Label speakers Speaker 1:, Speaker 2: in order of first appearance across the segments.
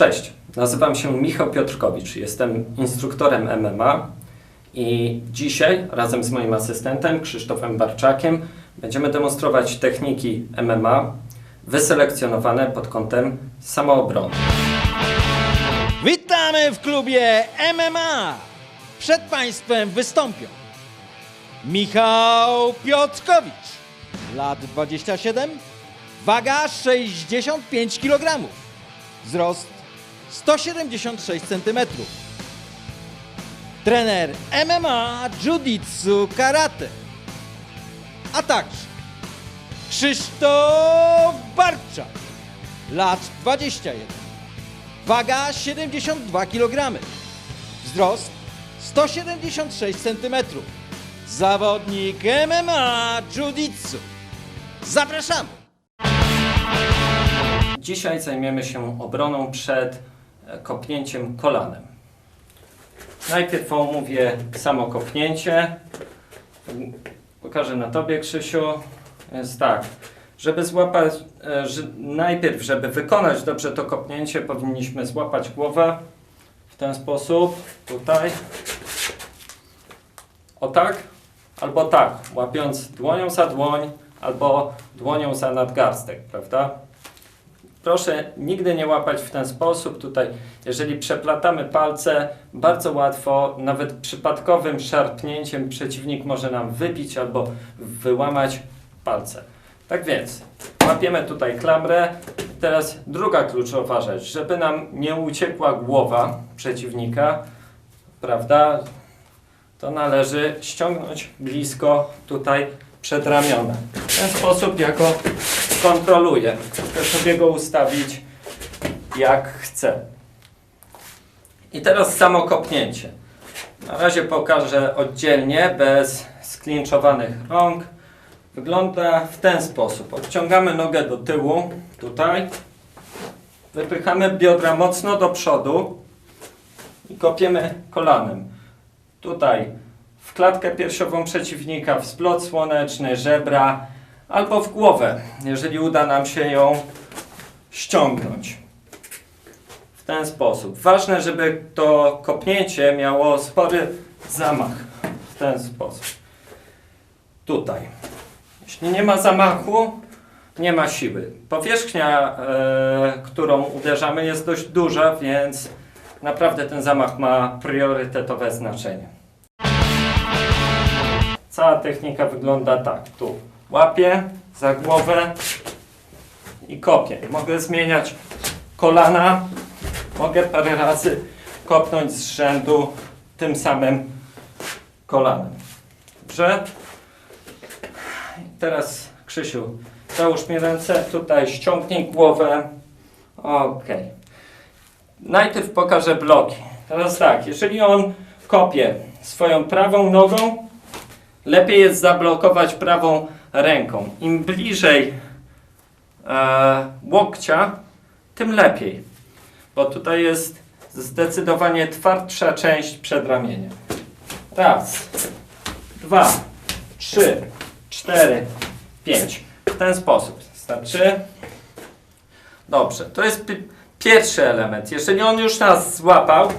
Speaker 1: Cześć, nazywam się Michał Piotrkowicz, jestem instruktorem MMA i dzisiaj razem z moim asystentem Krzysztofem Barczakiem będziemy demonstrować techniki MMA wyselekcjonowane pod kątem samoobrony.
Speaker 2: Witamy w klubie MMA! Przed Państwem wystąpią Michał Piotrkowicz, lat 27, waga 65 kg, wzrost 176 cm. Trener MMA, Jiu-Jitsu, Karate, a także Krzysztof Barczak, lat 21, Waga 72 kg. Wzrost 176 cm. Zawodnik MMA Jiu-Jitsu. Zapraszamy!
Speaker 1: Dzisiaj zajmiemy się obroną przed kopnięciem kolanem. Najpierw omówię samo kopnięcie. Pokażę na Tobie, Krzysiu. Jest tak, żeby złapać, że najpierw, żeby wykonać dobrze to kopnięcie, powinniśmy złapać głowę w ten sposób, tutaj. O tak, albo tak, łapiąc dłonią za dłoń, albo dłonią za nadgarstek, prawda? Proszę nigdy nie łapać w ten sposób. Tutaj, jeżeli przeplatamy palce, bardzo łatwo, nawet przypadkowym szarpnięciem, przeciwnik może nam wybić albo wyłamać palce. Tak więc, łapiemy tutaj klamrę. Teraz druga kluczowa rzecz, żeby nam nie uciekła głowa przeciwnika, prawda? To należy ściągnąć blisko tutaj przed ramiona. W ten sposób jako kontroluję. Chcę sobie go ustawić jak chcę. I teraz samo kopnięcie. Na razie pokażę oddzielnie, bez sklinczowanych rąk. Wygląda w ten sposób. Odciągamy nogę do tyłu, tutaj. Wypychamy biodra mocno do przodu i kopiemy kolanem. Tutaj w klatkę piersiową przeciwnika, w splot słoneczny, żebra albo w głowę, jeżeli uda nam się ją ściągnąć. W ten sposób. Ważne, żeby to kopnięcie miało spory zamach. W ten sposób. Tutaj. Jeśli nie ma zamachu, nie ma siły. Powierzchnia, e, którą uderzamy, jest dość duża, więc naprawdę ten zamach ma priorytetowe znaczenie. Cała technika wygląda tak. Tu łapię za głowę i kopię. Mogę zmieniać kolana. Mogę parę razy kopnąć z rzędu tym samym kolanem. Dobrze? Teraz Krzysiu, załóż mi ręce, tutaj ściągnij głowę. Ok. Najpierw pokażę bloki. Teraz tak, jeżeli on kopie swoją prawą nogą, lepiej jest zablokować prawą ręką. Im bliżej e, łokcia, tym lepiej. Bo tutaj jest zdecydowanie twardsza część przedramienia. Raz, dwa, trzy, cztery, pięć. W ten sposób. Starczy? Dobrze. To jest pi- pierwszy element. Jeżeli on już nas złapał,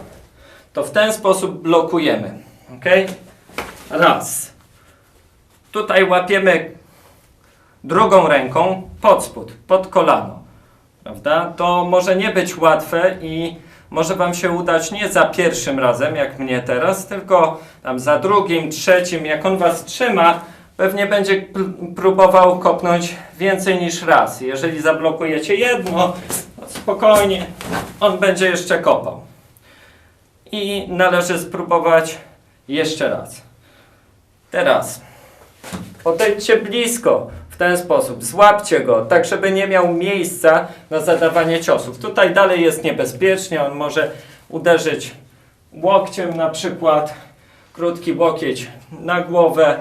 Speaker 1: to w ten sposób blokujemy. Ok? Raz. Tutaj łapiemy drugą ręką pod spód, pod kolano. Prawda? To może nie być łatwe i może Wam się udać nie za pierwszym razem, jak mnie teraz, tylko tam za drugim, trzecim. Jak on Was trzyma, pewnie będzie pr- próbował kopnąć więcej niż raz. Jeżeli zablokujecie jedno, spokojnie, on będzie jeszcze kopał. I należy spróbować jeszcze raz. Teraz Podejdźcie blisko ten sposób, złapcie go, tak żeby nie miał miejsca na zadawanie ciosów. Tutaj dalej jest niebezpiecznie, on może uderzyć łokciem na przykład, krótki łokieć na głowę.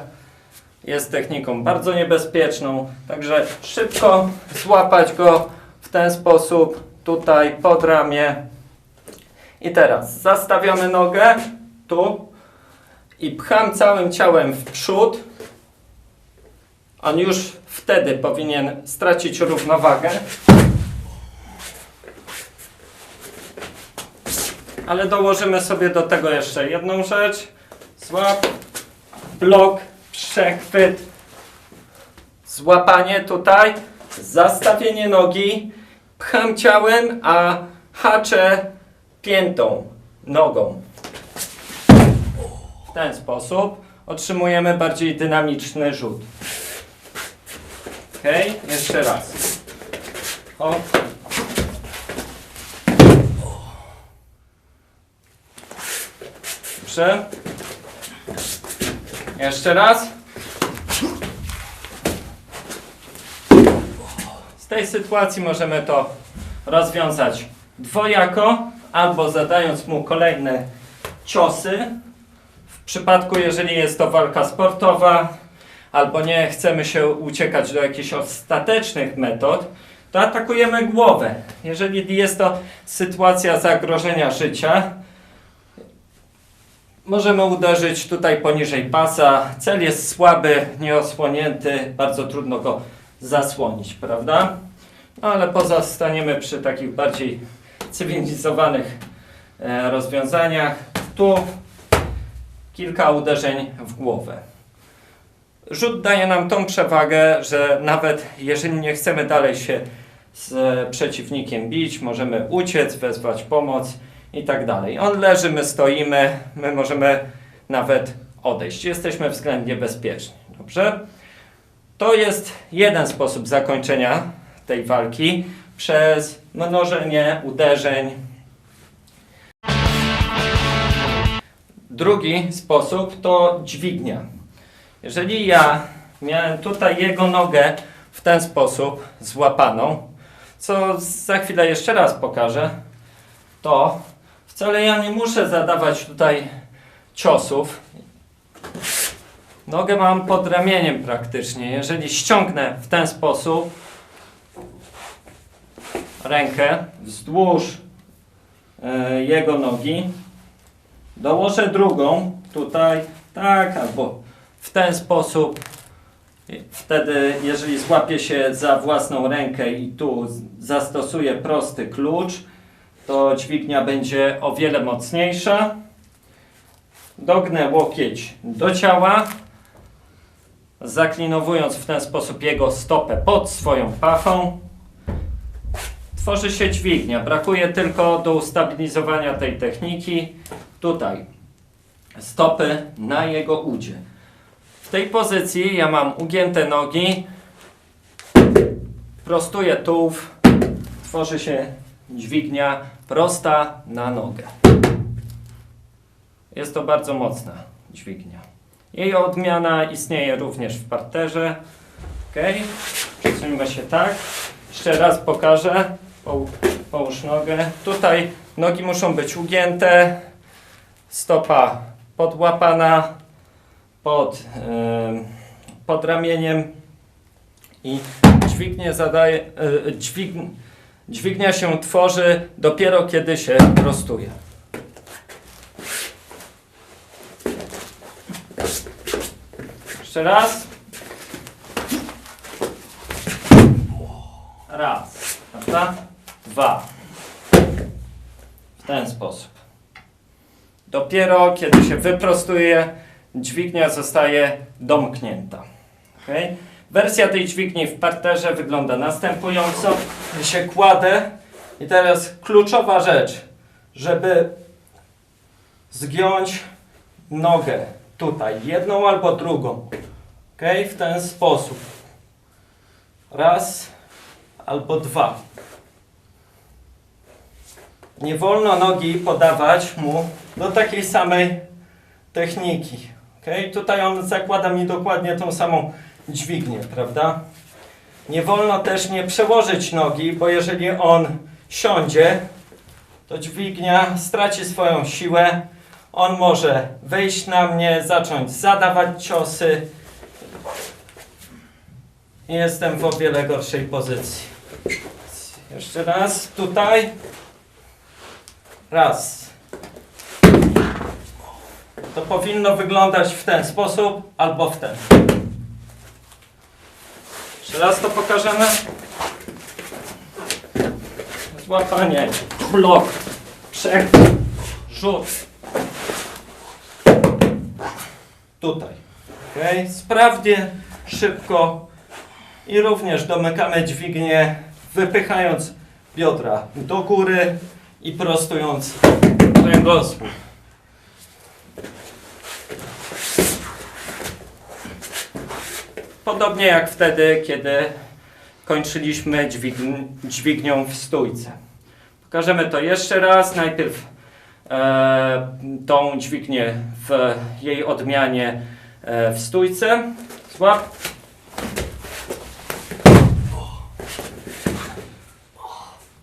Speaker 1: Jest techniką bardzo niebezpieczną, także szybko złapać go w ten sposób, tutaj pod ramię. I teraz zastawiamy nogę tu i pcham całym ciałem w przód. On już wtedy powinien stracić równowagę. ale dołożymy sobie do tego jeszcze jedną rzecz. Złap, blok, przechwyt, złapanie tutaj, zastawienie nogi, pcham ciałem, a haczę piętą, nogą. W ten sposób otrzymujemy bardziej dynamiczny rzut. Ok, jeszcze raz. O. Dobrze. Jeszcze raz. Z tej sytuacji możemy to rozwiązać dwojako, albo zadając mu kolejne ciosy. W przypadku, jeżeli jest to walka sportowa, albo nie chcemy się uciekać do jakichś ostatecznych metod, to atakujemy głowę. Jeżeli jest to sytuacja zagrożenia życia, możemy uderzyć tutaj poniżej pasa. Cel jest słaby, nieosłonięty, bardzo trudno go zasłonić, prawda? No, ale pozostaniemy przy takich bardziej cywilizowanych e, rozwiązaniach. Tu kilka uderzeń w głowę. Rzut daje nam tą przewagę, że nawet jeżeli nie chcemy dalej się z przeciwnikiem bić, możemy uciec, wezwać pomoc i tak dalej. On leży, my stoimy, my możemy nawet odejść. Jesteśmy względnie bezpieczni. Dobrze? To jest jeden sposób zakończenia tej walki przez mnożenie uderzeń. Drugi sposób to dźwignia. Jeżeli ja miałem tutaj jego nogę w ten sposób złapaną, co za chwilę jeszcze raz pokażę, to wcale ja nie muszę zadawać tutaj ciosów. Nogę mam pod ramieniem praktycznie. Jeżeli ściągnę w ten sposób rękę wzdłuż e, jego nogi, dołożę drugą tutaj, tak, albo w ten sposób. Wtedy, jeżeli złapię się za własną rękę i tu z- zastosuję prosty klucz, to dźwignia będzie o wiele mocniejsza. Dognę łokieć do ciała, zaklinowując w ten sposób jego stopę pod swoją pachą. Tworzy się dźwignia. Brakuje tylko do ustabilizowania tej techniki tutaj stopy na jego udzie. W tej pozycji ja mam ugięte nogi, prostuję tułów, tworzy się dźwignia prosta na nogę. Jest to bardzo mocna dźwignia. Jej odmiana istnieje również w parterze. Ok, przesuńmy się tak. Jeszcze raz pokażę. Poł- Połóż nogę. Tutaj nogi muszą być ugięte, stopa podłapana pod, pod ramieniem i dźwignię zadaje, e, dźwig, dźwignia się tworzy dopiero kiedy się prostuje. Jeszcze raz. Raz. Prawda? Dwa. W ten sposób. Dopiero kiedy się wyprostuje, dźwignia zostaje domknięta. Okay? Wersja tej dźwigni w parterze wygląda następująco. Się kładę i teraz kluczowa rzecz, żeby zgiąć nogę tutaj, jedną albo drugą. Okay? W ten sposób. Raz albo dwa. Nie wolno nogi podawać mu do takiej samej techniki. Okay? Tutaj on zakłada mi dokładnie tą samą dźwignię, prawda? Nie wolno też nie przełożyć nogi, bo jeżeli on siądzie, to dźwignia straci swoją siłę. On może wejść na mnie, zacząć zadawać ciosy. Jestem w o wiele gorszej pozycji. Jeszcze raz tutaj. Raz. To powinno wyglądać w ten sposób albo w ten. Jeszcze raz to pokażemy. Złapanie, blok, przek, rzut. Tutaj. Okay. Sprawnie, szybko i również domykamy dźwignię, wypychając biodra do góry i prostując kręgosłup. Podobnie jak wtedy, kiedy kończyliśmy dźwign- dźwignią w stójce. Pokażemy to jeszcze raz. Najpierw e, tą dźwignię w jej odmianie e, w stójce. Złap.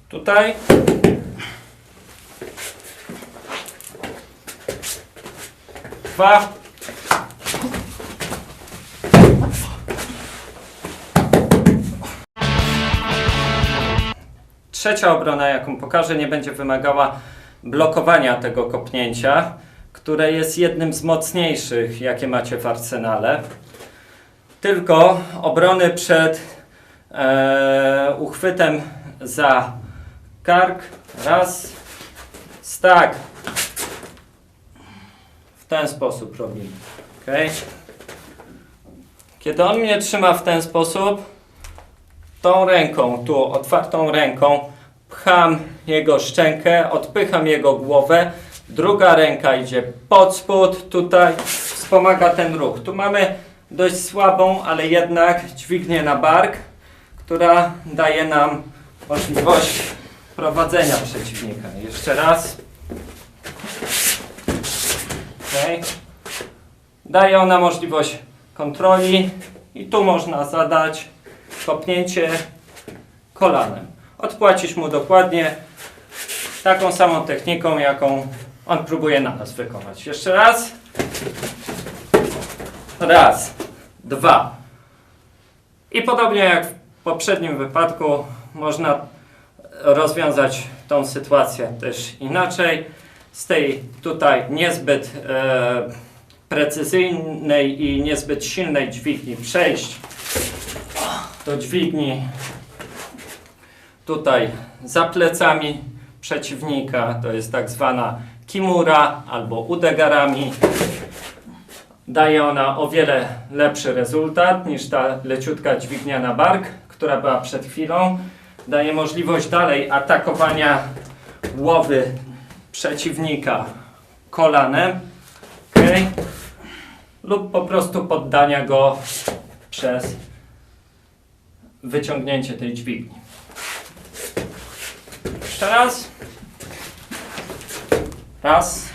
Speaker 1: Tutaj. Dwa. Trzecia obrona, jaką pokażę, nie będzie wymagała blokowania tego kopnięcia, które jest jednym z mocniejszych, jakie macie w arsenale. Tylko obrony przed e, uchwytem za kark. Raz. Stak. W ten sposób robimy. Okay? Kiedy on mnie trzyma w ten sposób, tą ręką, tu otwartą ręką, pcham jego szczękę, odpycham jego głowę, druga ręka idzie pod spód, tutaj wspomaga ten ruch. Tu mamy dość słabą, ale jednak dźwignię na bark, która daje nam możliwość prowadzenia przeciwnika. Jeszcze raz. Okay. Daje ona możliwość kontroli i tu można zadać kopnięcie kolanem. Odpłacić mu dokładnie taką samą techniką, jaką on próbuje na nas wykonać. Jeszcze raz. Raz, dwa. I podobnie jak w poprzednim wypadku, można rozwiązać tą sytuację też inaczej. Z tej tutaj niezbyt e, precyzyjnej i niezbyt silnej dźwigni przejść do dźwigni tutaj za plecami przeciwnika, to jest tak zwana kimura albo udegarami. Daje ona o wiele lepszy rezultat niż ta leciutka dźwignia na bark, która była przed chwilą. Daje możliwość dalej atakowania głowy przeciwnika kolanem okay. lub po prostu poddania go przez wyciągnięcie tej dźwigni. Jeszcze raz. Raz.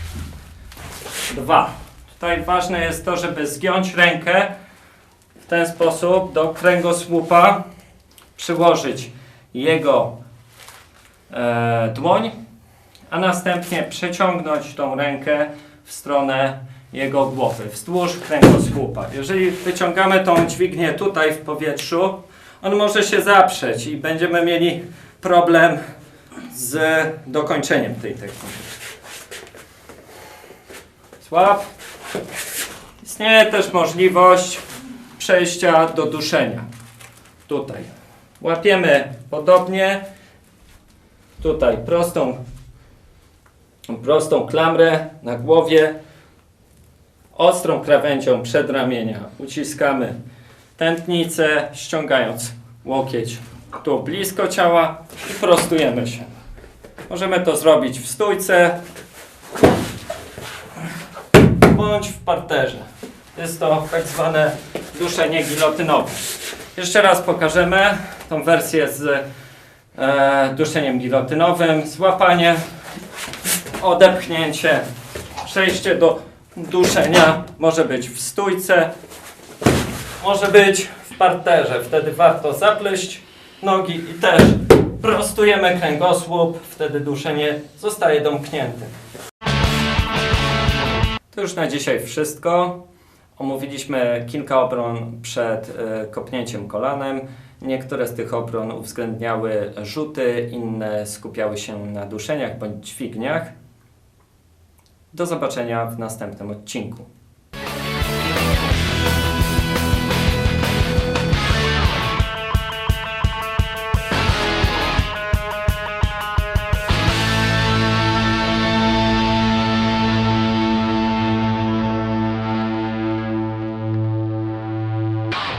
Speaker 1: Dwa. Tutaj ważne jest to, żeby zgiąć rękę w ten sposób do kręgosłupa, przyłożyć jego e, dłoń, a następnie przeciągnąć tą rękę w stronę jego głowy, wzdłuż kręgosłupa. Jeżeli wyciągamy tą dźwignię tutaj w powietrzu, on może się zaprzeć i będziemy mieli problem z dokończeniem tej techniki. Słab. Istnieje też możliwość przejścia do duszenia. Tutaj. Łapiemy podobnie. Tutaj prostą, prostą klamrę na głowie. Ostrą krawędzią przedramienia uciskamy tętnicę, ściągając łokieć tu blisko ciała i prostujemy się. Możemy to zrobić w stójce bądź w parterze. Jest to tak zwane duszenie gilotynowe. Jeszcze raz pokażemy tą wersję z e, duszeniem gilotynowym. Złapanie, odepchnięcie, przejście do duszenia może być w stójce, może być w parterze. Wtedy warto zapleść nogi i też prostujemy kręgosłup. Wtedy duszenie zostaje domknięte. To już na dzisiaj wszystko. Omówiliśmy kilka obron przed e, kopnięciem kolanem. Niektóre z tych obron uwzględniały rzuty, inne skupiały się na duszeniach bądź dźwigniach. Do zobaczenia w następnym odcinku.